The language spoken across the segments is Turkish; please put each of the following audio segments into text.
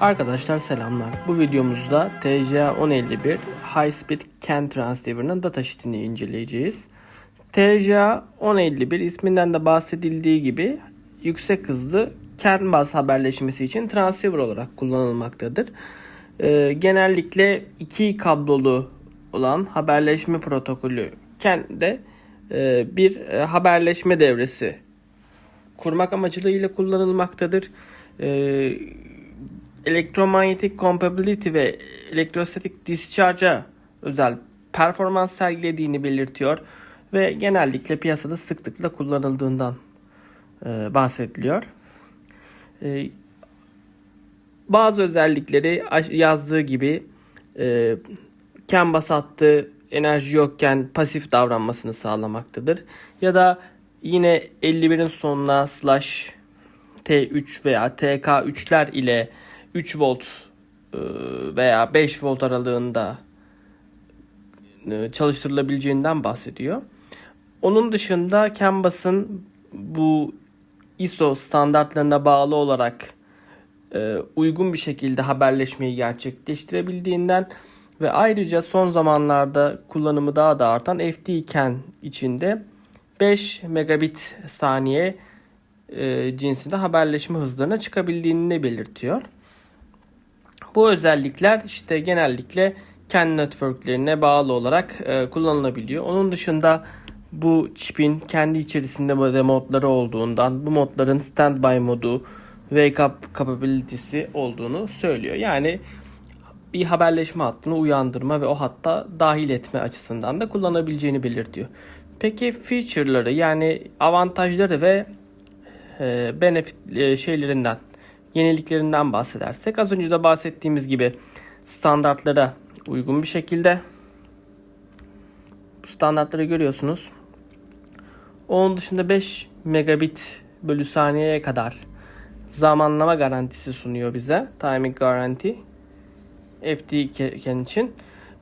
Arkadaşlar selamlar. Bu videomuzda TCA1051 High Speed CAN Transceiver'ın data sheet'ini inceleyeceğiz. TCA1051 isminden de bahsedildiği gibi yüksek hızlı CAN baz haberleşmesi için transceiver olarak kullanılmaktadır. Ee, genellikle iki kablolu olan haberleşme protokolü CAN'de bir e, haberleşme devresi kurmak amacılığıyla kullanılmaktadır. Ee, elektromanyetik compatibility ve elektrostatik discharge'a özel performans sergilediğini belirtiyor ve genellikle piyasada sıklıkla kullanıldığından e, bahsediliyor. E, bazı özellikleri yazdığı gibi e, CAN bas hattı enerji yokken pasif davranmasını sağlamaktadır. Ya da yine 51'in sonuna slash T3 veya TK3'ler ile 3 volt e, veya 5 volt aralığında e, çalıştırılabileceğinden bahsediyor. Onun dışında Canvas'ın bu ISO standartlarına bağlı olarak e, uygun bir şekilde haberleşmeyi gerçekleştirebildiğinden ve ayrıca son zamanlarda kullanımı daha da artan FD-CAN içinde 5 megabit saniye e, cinsinde haberleşme hızlarına çıkabildiğini belirtiyor. Bu özellikler işte genellikle kendi networklerine bağlı olarak e, kullanılabiliyor. Onun dışında bu çipin kendi içerisinde böyle modları olduğundan bu modların standby modu, wake up capability'si olduğunu söylüyor. Yani bir haberleşme hattını uyandırma ve o hatta dahil etme açısından da kullanabileceğini belirtiyor. Peki feature'ları yani avantajları ve e, benefit e, şeylerinden yeniliklerinden bahsedersek az önce de bahsettiğimiz gibi standartlara uygun bir şekilde standartları görüyorsunuz. Onun dışında 5 megabit bölü saniyeye kadar zamanlama garantisi sunuyor bize. Timing garanti. FD için.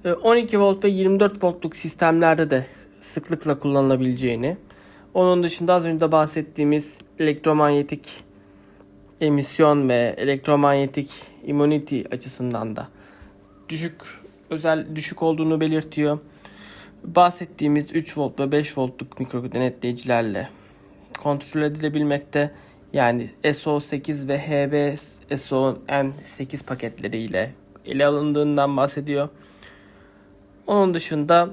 E, 12 volt ve 24 voltluk sistemlerde de sıklıkla kullanılabileceğini. Onun dışında az önce de bahsettiğimiz elektromanyetik emisyon ve elektromanyetik immunity açısından da düşük özel düşük olduğunu belirtiyor. Bahsettiğimiz 3 volt ve 5 voltluk mikro denetleyicilerle kontrol edilebilmekte. Yani SO8 ve HB SON8 paketleriyle ele alındığından bahsediyor. Onun dışında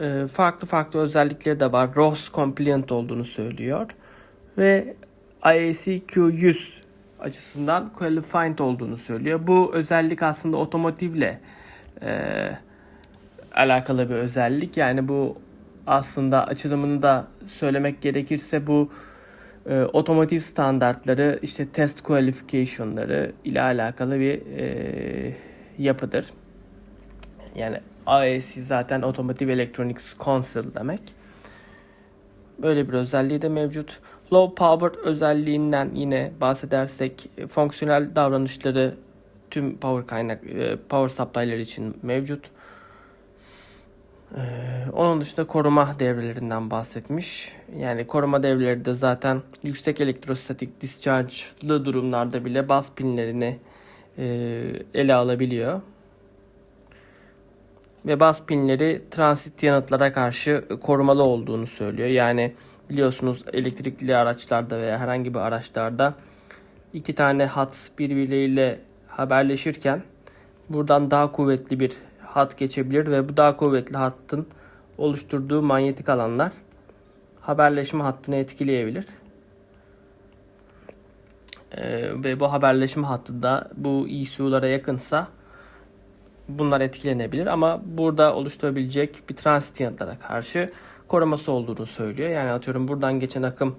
e, farklı farklı özellikleri de var. ROS compliant olduğunu söylüyor. Ve IACQ100 açısından qualified olduğunu söylüyor. Bu özellik aslında otomotivle e, alakalı bir özellik. Yani bu aslında açılımını da söylemek gerekirse bu e, otomotiv standartları işte test qualification'ları ile alakalı bir e, yapıdır. Yani IAC zaten Automotive Electronics Council demek. Böyle bir özelliği de mevcut. Low power özelliğinden yine bahsedersek e, fonksiyonel davranışları tüm power kaynak e, power supply'ları için mevcut. Ee, onun dışında koruma devrelerinden bahsetmiş. Yani koruma devreleri de zaten yüksek elektrostatik discharge'lı durumlarda bile bas pinlerini e, ele alabiliyor. Ve bas pinleri transit yanıtlara karşı korumalı olduğunu söylüyor. Yani biliyorsunuz elektrikli araçlarda veya herhangi bir araçlarda iki tane hat birbirleriyle haberleşirken buradan daha kuvvetli bir hat geçebilir ve bu daha kuvvetli hattın oluşturduğu manyetik alanlar haberleşme hattını etkileyebilir. Ee, ve bu haberleşme hattı da bu ECU'lara yakınsa bunlar etkilenebilir ama burada oluşturabilecek bir transit yanıtlara karşı koruması olduğunu söylüyor. Yani atıyorum buradan geçen akım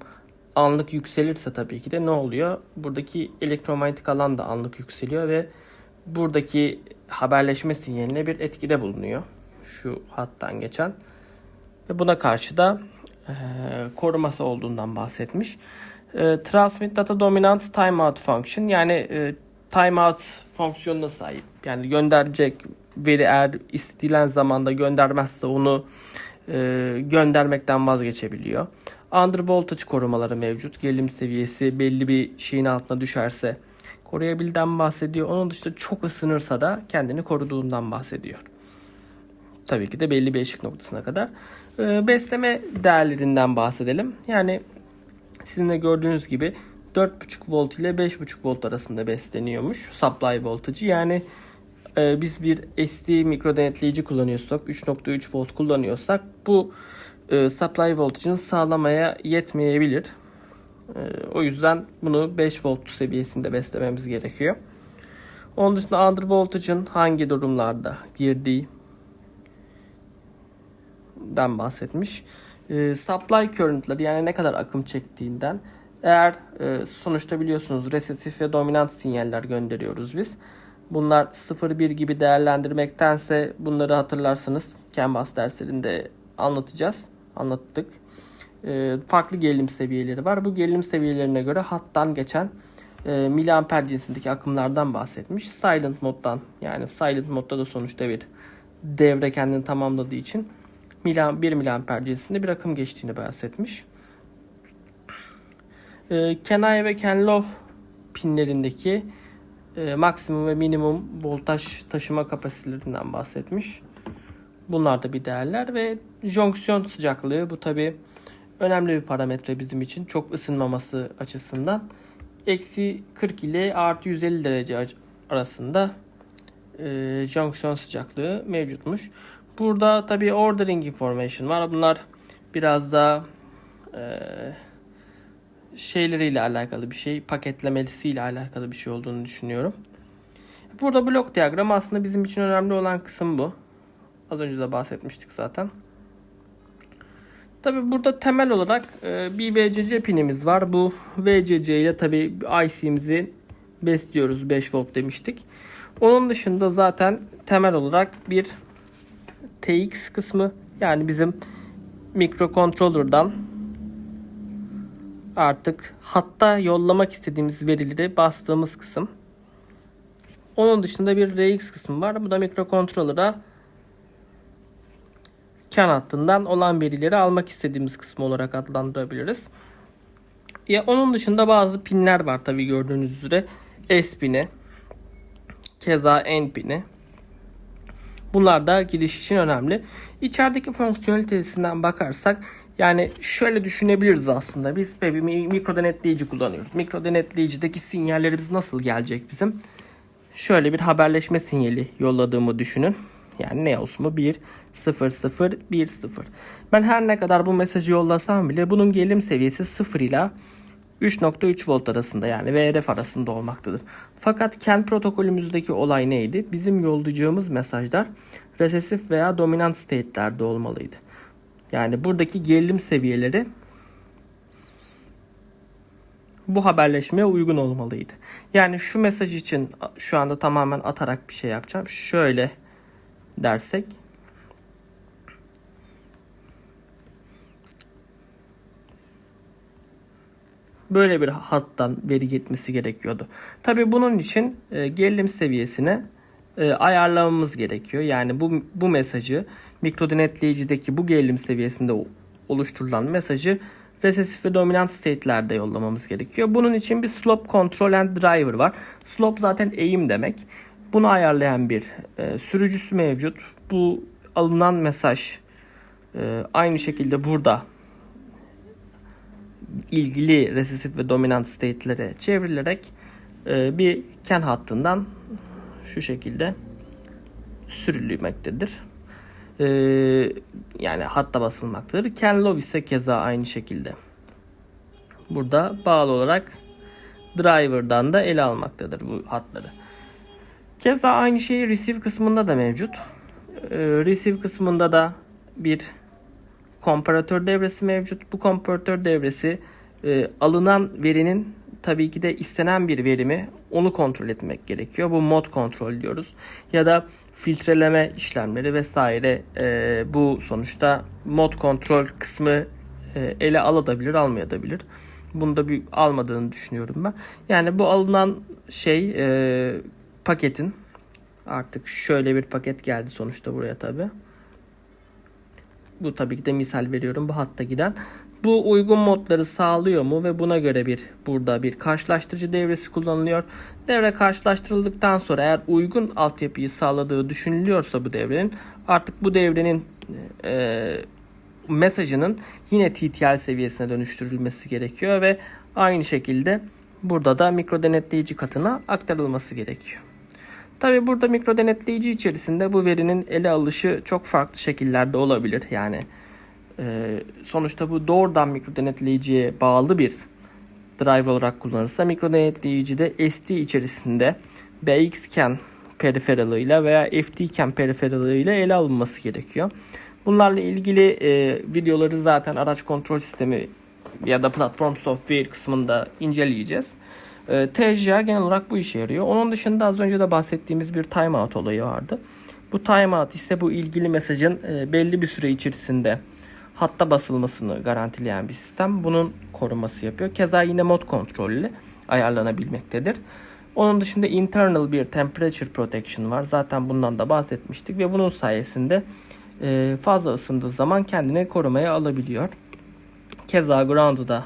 anlık yükselirse tabii ki de ne oluyor? Buradaki elektromanyetik alan da anlık yükseliyor ve buradaki haberleşme sinyaline bir etkide bulunuyor. Şu hattan geçen. Ve buna karşı da e, koruması olduğundan bahsetmiş. E, Transmit Data Dominant Timeout Function yani e, timeout fonksiyonuna sahip. Yani gönderecek veri eğer istenilen zamanda göndermezse onu e, göndermekten vazgeçebiliyor. Under voltage korumaları mevcut. Gerilim seviyesi belli bir şeyin altına düşerse koruyabilden bahsediyor. Onun dışında çok ısınırsa da kendini koruduğundan bahsediyor. Tabii ki de belli bir eşik noktasına kadar. Ee, besleme değerlerinden bahsedelim. Yani sizin de gördüğünüz gibi 4.5 volt ile 5.5 volt arasında besleniyormuş supply voltajı. Yani e, biz bir SD mikro denetleyici kullanıyorsak 3.3 volt kullanıyorsak bu e, supply voltajını sağlamaya yetmeyebilir. E, o yüzden bunu 5 volt seviyesinde beslememiz gerekiyor. Onun dışında under voltage'ın hangi durumlarda girdiği den bahsetmiş. E, supply current'ları yani ne kadar akım çektiğinden eğer e, sonuçta biliyorsunuz resesif ve dominant sinyaller gönderiyoruz biz. Bunlar 0-1 gibi değerlendirmektense bunları hatırlarsanız Canvas derslerinde anlatacağız. Anlattık. E, farklı gerilim seviyeleri var. Bu gerilim seviyelerine göre hattan geçen e, miliamper cinsindeki akımlardan bahsetmiş. Silent moddan yani silent modda da sonuçta bir devre kendini tamamladığı için 1 miliamper cinsinde bir akım geçtiğini bahsetmiş. E, Kenai ve Kenlow pinlerindeki e, maksimum ve minimum voltaj taşıma kapasitelerinden bahsetmiş. Bunlar da bir değerler ve jonksiyon sıcaklığı bu tabi önemli bir parametre bizim için çok ısınmaması açısından. Eksi 40 ile artı 150 derece arasında e, jonksiyon sıcaklığı mevcutmuş. Burada tabi ordering information var. Bunlar biraz daha e, şeyleriyle alakalı bir şey, paketlemelisiyle alakalı bir şey olduğunu düşünüyorum. Burada blok diyagramı aslında bizim için önemli olan kısım bu. Az önce de bahsetmiştik zaten. Tabi burada temel olarak e, bir VCC pinimiz var. Bu VCC ile tabi IC'mizi besliyoruz. 5 volt demiştik. Onun dışında zaten temel olarak bir TX kısmı yani bizim mikrokontroller'dan artık hatta yollamak istediğimiz verileri bastığımız kısım. Onun dışında bir RX kısmı var. Bu da mikrokontroller'a CAN hattından olan verileri almak istediğimiz kısmı olarak adlandırabiliriz. Ya onun dışında bazı pinler var tabi gördüğünüz üzere. S pini, keza N pini. Bunlar da giriş için önemli. İçerideki fonksiyonelitesinden bakarsak yani şöyle düşünebiliriz aslında. Biz bir mikro denetleyici kullanıyoruz. Mikro denetleyicdeki sinyallerimiz nasıl gelecek bizim? Şöyle bir haberleşme sinyali yolladığımı düşünün. Yani ne olsun bu? 1, 0, 0, 1, 0. Ben her ne kadar bu mesajı yollasam bile bunun gerilim seviyesi 0 ile 3.3 volt arasında yani VRF arasında olmaktadır. Fakat CAN protokolümüzdeki olay neydi? Bizim yollayacağımız mesajlar resesif veya dominant state'lerde olmalıydı. Yani buradaki gerilim seviyeleri bu haberleşmeye uygun olmalıydı. Yani şu mesaj için şu anda tamamen atarak bir şey yapacağım. Şöyle dersek böyle bir hattan veri gitmesi gerekiyordu. Tabi bunun için e, gerilim seviyesine e, ayarlamamız gerekiyor. Yani bu, bu mesajı mikro denetleyicdeki bu gerilim seviyesinde oluşturulan mesajı resesif ve dominant state'lerde yollamamız gerekiyor. Bunun için bir slope control and driver var. Slope zaten eğim demek. Bunu ayarlayan bir e, sürücüsü mevcut. Bu alınan mesaj e, aynı şekilde burada ilgili resesif ve dominant state'lere çevrilerek e, bir ken hattından şu şekilde sürülmektedir. E, yani hatta basılmaktadır. Ken Love ise keza aynı şekilde. Burada bağlı olarak driver'dan da ele almaktadır bu hatları. Keza aynı şey receive kısmında da mevcut. E, receive kısmında da bir komparatör devresi mevcut. Bu komparatör devresi e, alınan verinin tabii ki de istenen bir verimi onu kontrol etmek gerekiyor. Bu mod kontrol diyoruz. Ya da filtreleme işlemleri vesaire e, bu sonuçta mod kontrol kısmı e, ele alabilir almayabilir. Bunu da bir almadığını düşünüyorum ben. Yani bu alınan şey paketin artık şöyle bir paket geldi sonuçta buraya tabi. Bu tabii ki de misal veriyorum bu hatta giden. Bu uygun modları sağlıyor mu ve buna göre bir burada bir karşılaştırıcı devresi kullanılıyor. Devre karşılaştırıldıktan sonra eğer uygun altyapıyı sağladığı düşünülüyorsa bu devrenin artık bu devrenin e, mesajının yine TTL seviyesine dönüştürülmesi gerekiyor ve aynı şekilde burada da mikro denetleyici katına aktarılması gerekiyor. Tabi burada mikro denetleyici içerisinde bu verinin ele alışı çok farklı şekillerde olabilir. Yani e, sonuçta bu doğrudan mikro denetleyiciye bağlı bir drive olarak kullanılırsa mikro denetleyicide SD içerisinde BXCAN periferalıyla veya FTCAN periferalıyla ele alınması gerekiyor. Bunlarla ilgili e, videoları zaten araç kontrol sistemi ya da platform software kısmında inceleyeceğiz. E, genel olarak bu işe yarıyor. Onun dışında az önce de bahsettiğimiz bir timeout olayı vardı. Bu timeout ise bu ilgili mesajın e, belli bir süre içerisinde hatta basılmasını garantileyen bir sistem. Bunun koruması yapıyor. Keza yine mod kontrollü ayarlanabilmektedir. Onun dışında internal bir temperature protection var. Zaten bundan da bahsetmiştik ve bunun sayesinde e, fazla ısındığı zaman kendini korumaya alabiliyor. Keza ground'u da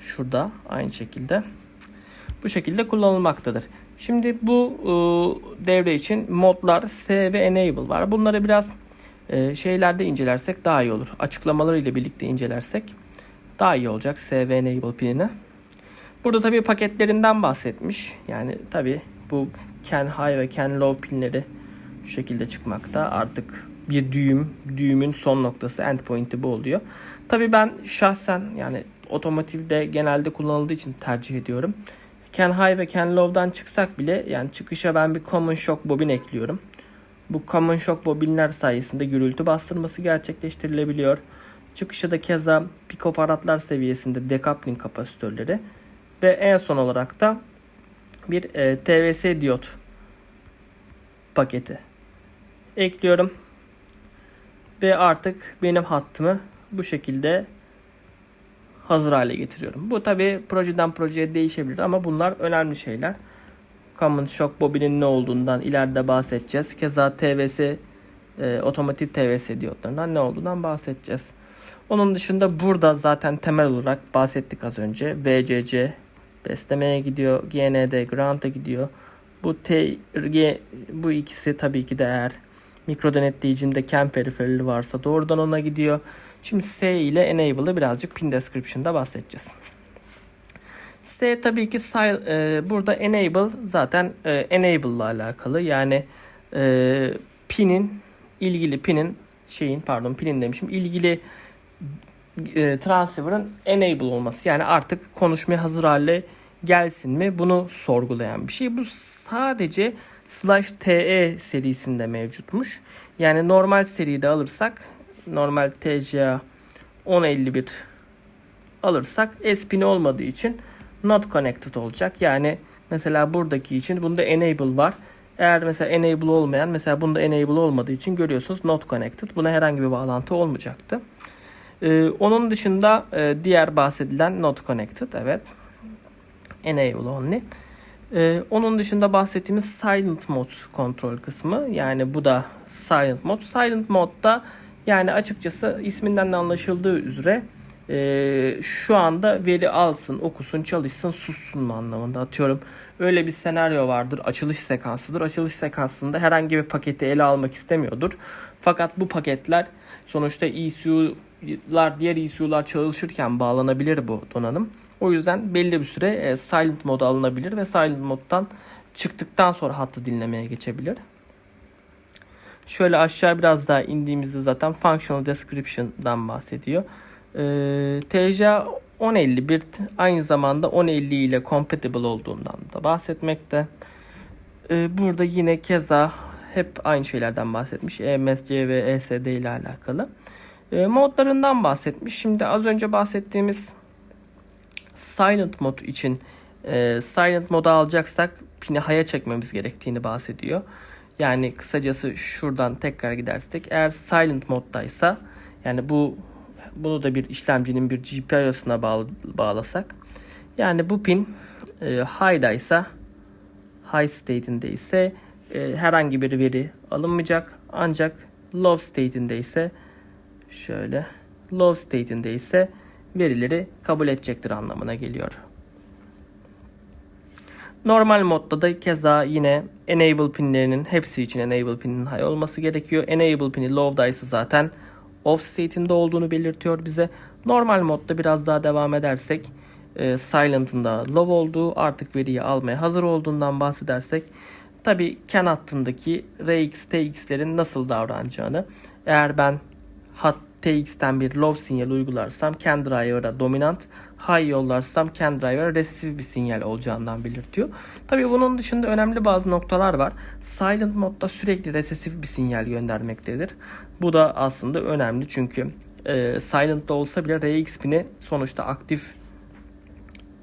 şurada aynı şekilde bu şekilde kullanılmaktadır. Şimdi bu e, devre için modlar S ve Enable var. Bunları biraz e, şeylerde incelersek daha iyi olur. Açıklamaları ile birlikte incelersek daha iyi olacak S ve Enable pinini. Burada tabii paketlerinden bahsetmiş. Yani tabii bu Can High ve Can Low pinleri şu şekilde çıkmakta. Artık bir düğüm, düğümün son noktası endpoint'i bu oluyor. Tabii ben şahsen yani otomotivde genelde kullanıldığı için tercih ediyorum. Can High ve Can Low'dan çıksak bile yani çıkışa ben bir Common Shock bobin ekliyorum. Bu Common Shock bobinler sayesinde gürültü bastırması gerçekleştirilebiliyor. Çıkışa da keza pikofaradlar seviyesinde decoupling kapasitörleri ve en son olarak da bir e, TVS diyot paketi ekliyorum. Ve artık benim hattımı bu şekilde hazır hale getiriyorum. Bu tabi projeden projeye değişebilir ama bunlar önemli şeyler. Common Shock bobinin ne olduğundan ileride bahsedeceğiz. Keza TVS e, otomotiv TVS diyotlarından ne olduğundan bahsedeceğiz. Onun dışında burada zaten temel olarak bahsettik az önce. VCC beslemeye gidiyor. GND Grant'a gidiyor. Bu T, G, bu ikisi tabii ki de eğer mikro denetleyicimde CAN periferali varsa doğrudan ona gidiyor. Şimdi S ile Enable'ı birazcık pin description'da bahsedeceğiz. S tabii ki e, burada Enable zaten e, Enable ile alakalı. Yani e, pinin ilgili pinin şeyin pardon pinin demişim ilgili e, transceiver'ın enable olması. Yani artık konuşmaya hazır hale gelsin mi bunu sorgulayan bir şey. Bu sadece slash TE serisinde mevcutmuş. Yani normal seride alırsak normal TCA 1051 alırsak S pini olmadığı için not connected olacak. Yani mesela buradaki için bunda enable var. Eğer mesela enable olmayan mesela bunda enable olmadığı için görüyorsunuz not connected. Buna herhangi bir bağlantı olmayacaktı. Ee, onun dışında e, diğer bahsedilen not connected evet. Enable only. Ee, onun dışında bahsettiğimiz silent mode kontrol kısmı. Yani bu da silent mode. Silent modda yani açıkçası isminden de anlaşıldığı üzere e, şu anda veri alsın, okusun, çalışsın, sussun mu anlamında atıyorum. Öyle bir senaryo vardır. Açılış sekansıdır. Açılış sekansında herhangi bir paketi ele almak istemiyordur. Fakat bu paketler sonuçta ECU'lar diğer ECU'lar çalışırken bağlanabilir bu donanım. O yüzden belli bir süre e, silent moda alınabilir ve silent moddan çıktıktan sonra hattı dinlemeye geçebilir. Şöyle aşağı biraz daha indiğimizde zaten functional description'dan bahsediyor. Ee, TCA 1051 aynı zamanda 1050 ile compatible olduğundan da bahsetmekte. Ee, burada yine keza hep aynı şeylerden bahsetmiş. EMSC ve ESD ile alakalı. Ee, modlarından bahsetmiş. Şimdi az önce bahsettiğimiz silent mod için e, silent moda alacaksak pini haya çekmemiz gerektiğini bahsediyor. Yani kısacası şuradan tekrar gidersek eğer silent moddaysa yani bu bunu da bir işlemcinin bir GPIO'suna bağlasak yani bu pin e, high'daysa high state'inde ise e, herhangi bir veri alınmayacak ancak low state'inde ise şöyle low state'inde ise verileri kabul edecektir anlamına geliyor. Normal modda da keza yine enable pinlerinin hepsi için enable pinin high olması gerekiyor. Enable pini low'daysa zaten off state'inde olduğunu belirtiyor bize. Normal modda biraz daha devam edersek e, silent'ın da low olduğu artık veriyi almaya hazır olduğundan bahsedersek tabi can hattındaki RX, TX'lerin nasıl davranacağını eğer ben hat TX'ten bir low sinyal uygularsam can driver'a dominant, high yollarsam can driver'a resesif bir sinyal olacağından belirtiyor. Tabi bunun dışında önemli bazı noktalar var. Silent modda sürekli resesif bir sinyal göndermektedir. Bu da aslında önemli çünkü e, silent'da olsa bile RX pini sonuçta aktif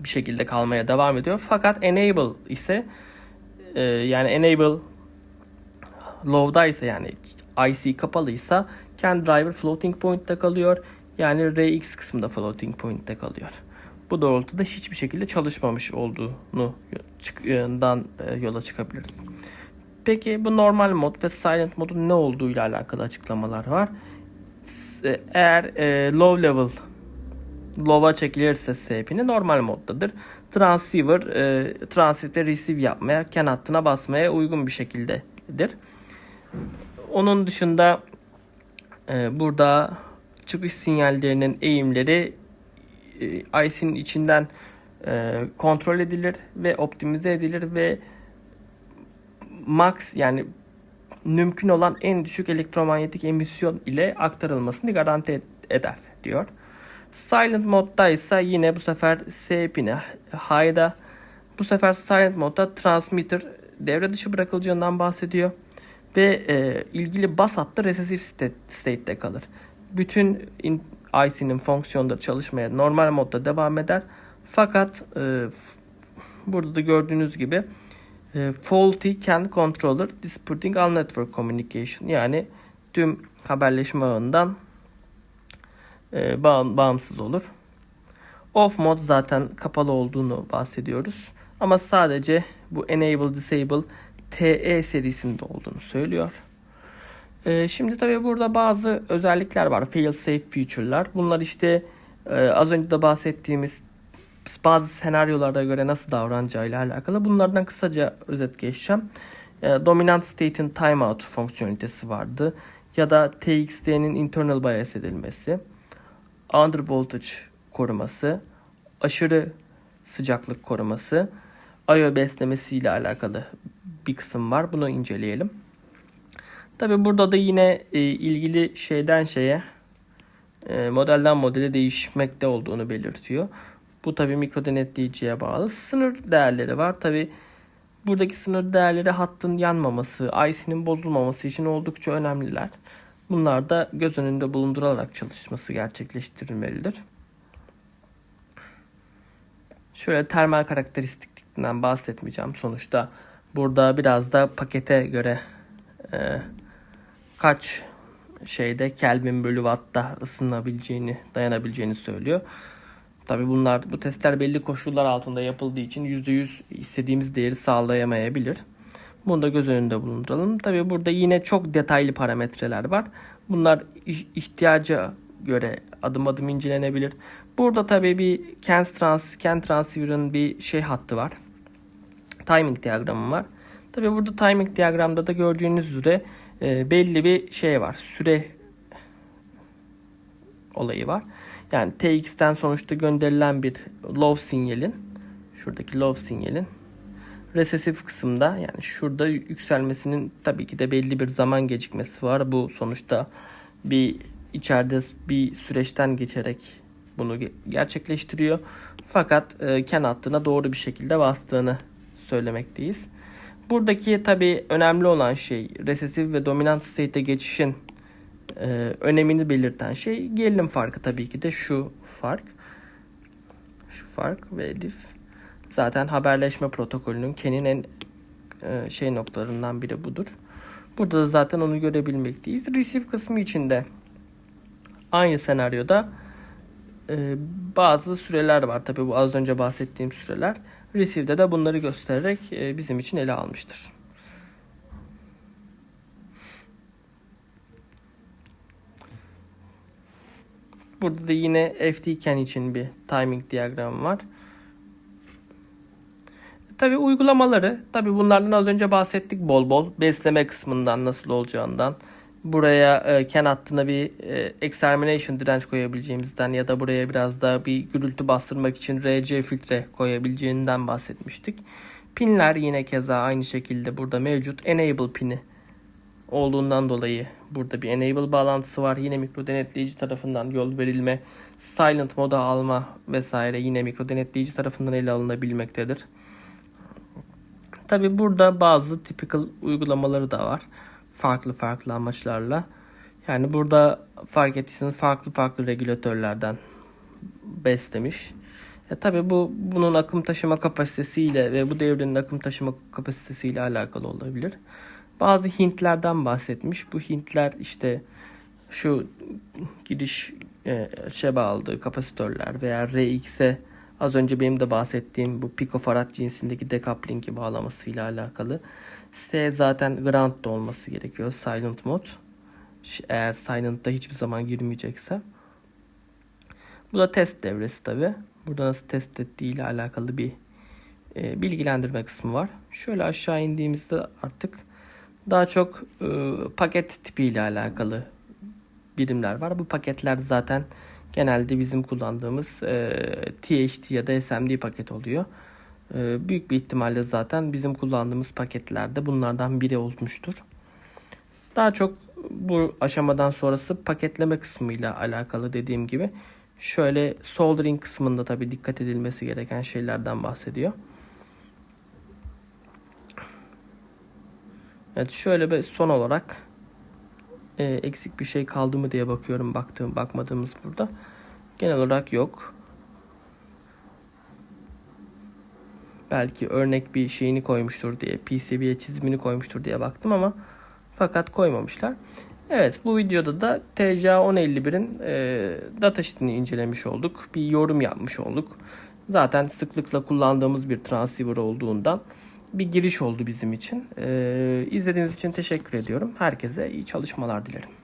bir şekilde kalmaya devam ediyor. Fakat enable ise e, yani enable low'da ise yani IC kapalıysa can driver floating point'te kalıyor. Yani RX kısmında floating point'te kalıyor. Bu doğrultuda hiçbir şekilde çalışmamış olduğunu çıkından e, yola çıkabiliriz. Peki bu normal mod ve silent modun ne olduğu ile alakalı açıklamalar var. E, eğer e, low level low'a çekilirse SP'ni normal moddadır. Transceiver e, transit'te receive yapmaya, ken hattına basmaya uygun bir şekildedir. Onun dışında e, burada çıkış sinyallerinin eğimleri e, IC'nin içinden e, kontrol edilir ve optimize edilir ve max yani mümkün olan en düşük elektromanyetik emisyon ile aktarılmasını garanti eder diyor. Silent modda ise yine bu sefer S pini bu sefer silent modda transmitter devre dışı bırakılacağından bahsediyor ve e, ilgili bus hattı recessive state, state'de kalır. Bütün IC'nin fonksiyonları çalışmaya normal modda devam eder. Fakat e, burada da gördüğünüz gibi e, faulty can controller disputing all network communication yani tüm haberleşme ağından e, bağ, bağımsız olur. Off mod zaten kapalı olduğunu bahsediyoruz. Ama sadece bu enable disable TE serisinde olduğunu söylüyor. Ee, şimdi tabii burada bazı özellikler var. Fail safe feature'lar. Bunlar işte e, az önce de bahsettiğimiz bazı senaryolarda göre nasıl davranacağı ile alakalı. Bunlardan kısaca özet geçeceğim. E, dominant state'in timeout fonksiyonitesi vardı. Ya da TXT'nin internal bias edilmesi. Under voltage koruması. Aşırı sıcaklık koruması. IO beslemesi ile alakalı bir kısım var. Bunu inceleyelim. Tabi burada da yine e, ilgili şeyden şeye e, modelden modele değişmekte olduğunu belirtiyor. Bu tabi mikro denetleyiciye bağlı. Sınır değerleri var. Tabi buradaki sınır değerleri hattın yanmaması, IC'nin bozulmaması için oldukça önemliler. Bunlar da göz önünde bulundurularak çalışması gerçekleştirilmelidir. Şöyle termal karakteristiklerinden bahsetmeyeceğim. Sonuçta burada biraz da pakete göre e, kaç şeyde Kelvin bölü Watt'ta ısınabileceğini, dayanabileceğini söylüyor. Tabi bunlar bu testler belli koşullar altında yapıldığı için %100 istediğimiz değeri sağlayamayabilir. Bunu da göz önünde bulunduralım. Tabi burada yine çok detaylı parametreler var. Bunlar ihtiyaca göre adım adım incelenebilir. Burada tabi bir Ken Trans, Ken Transceiver'ın bir şey hattı var. Timing diyagramı var. Tabi burada timing diyagramda da gördüğünüz üzere e, belli bir şey var. Süre olayı var. Yani TX'ten sonuçta gönderilen bir low sinyalin şuradaki low sinyalin resesif kısımda yani şurada yükselmesinin tabii ki de belli bir zaman gecikmesi var. Bu sonuçta bir içeride bir süreçten geçerek bunu gerçekleştiriyor. Fakat e, ken hattına doğru bir şekilde bastığını söylemekteyiz. Buradaki tabi önemli olan şey resesif ve dominant state'e geçişin e, önemini belirten şey gerilim farkı tabii ki de şu fark. Şu fark ve diff. Zaten haberleşme protokolünün Ken'in en e, şey noktalarından biri budur. Burada da zaten onu görebilmekteyiz. Receive kısmı içinde aynı senaryoda e, bazı süreler var. Tabii bu az önce bahsettiğim süreler. Receive'de de bunları göstererek e, bizim için ele almıştır. Burada da yine FT-CAN için bir timing diyagramı var. Tabi uygulamaları, tabi bunlardan az önce bahsettik bol bol. Besleme kısmından nasıl olacağından. Buraya e, CAN hattına bir e, extermination direnç koyabileceğimizden ya da buraya biraz daha bir gürültü bastırmak için RC filtre koyabileceğinden bahsetmiştik. Pinler yine keza aynı şekilde burada mevcut. Enable pini olduğundan dolayı burada bir enable bağlantısı var. Yine mikro denetleyici tarafından yol verilme, silent moda alma vesaire yine mikro denetleyici tarafından ele alınabilmektedir. Tabi burada bazı typical uygulamaları da var. Farklı farklı amaçlarla. Yani burada fark ettiyseniz farklı farklı regülatörlerden beslemiş. E tabi bu bunun akım taşıma kapasitesiyle ve bu devrenin akım taşıma kapasitesiyle alakalı olabilir. Bazı hintlerden bahsetmiş. Bu hintler işte şu giriş e, şey bağladığı kapasitörler veya RX'e az önce benim de bahsettiğim bu picofarad cinsindeki decoupling'i bağlamasıyla alakalı. S zaten ground'da olması gerekiyor. Silent mode. Eğer silent'ta hiçbir zaman girmeyecekse. Bu da test devresi tabi. Burada nasıl test ettiği ile alakalı bir e, bilgilendirme kısmı var. Şöyle aşağı indiğimizde artık daha çok e, paket tipi ile alakalı birimler var. Bu paketler zaten genelde bizim kullandığımız e, THT ya da SMD paket oluyor. E, büyük bir ihtimalle zaten bizim kullandığımız paketlerde bunlardan biri olmuştur. Daha çok bu aşamadan sonrası paketleme kısmıyla alakalı dediğim gibi. Şöyle soldering kısmında tabi dikkat edilmesi gereken şeylerden bahsediyor. Evet şöyle bir son olarak e, eksik bir şey kaldı mı diye bakıyorum baktığım bakmadığımız burada. Genel olarak yok. Belki örnek bir şeyini koymuştur diye PCB'ye çizimini koymuştur diye baktım ama fakat koymamışlar. Evet bu videoda da TCA 1051'in e, datasheet'ini incelemiş olduk. Bir yorum yapmış olduk. Zaten sıklıkla kullandığımız bir transceiver olduğundan bir giriş oldu bizim için. E, izlediğiniz için teşekkür ediyorum. Herkese iyi çalışmalar dilerim.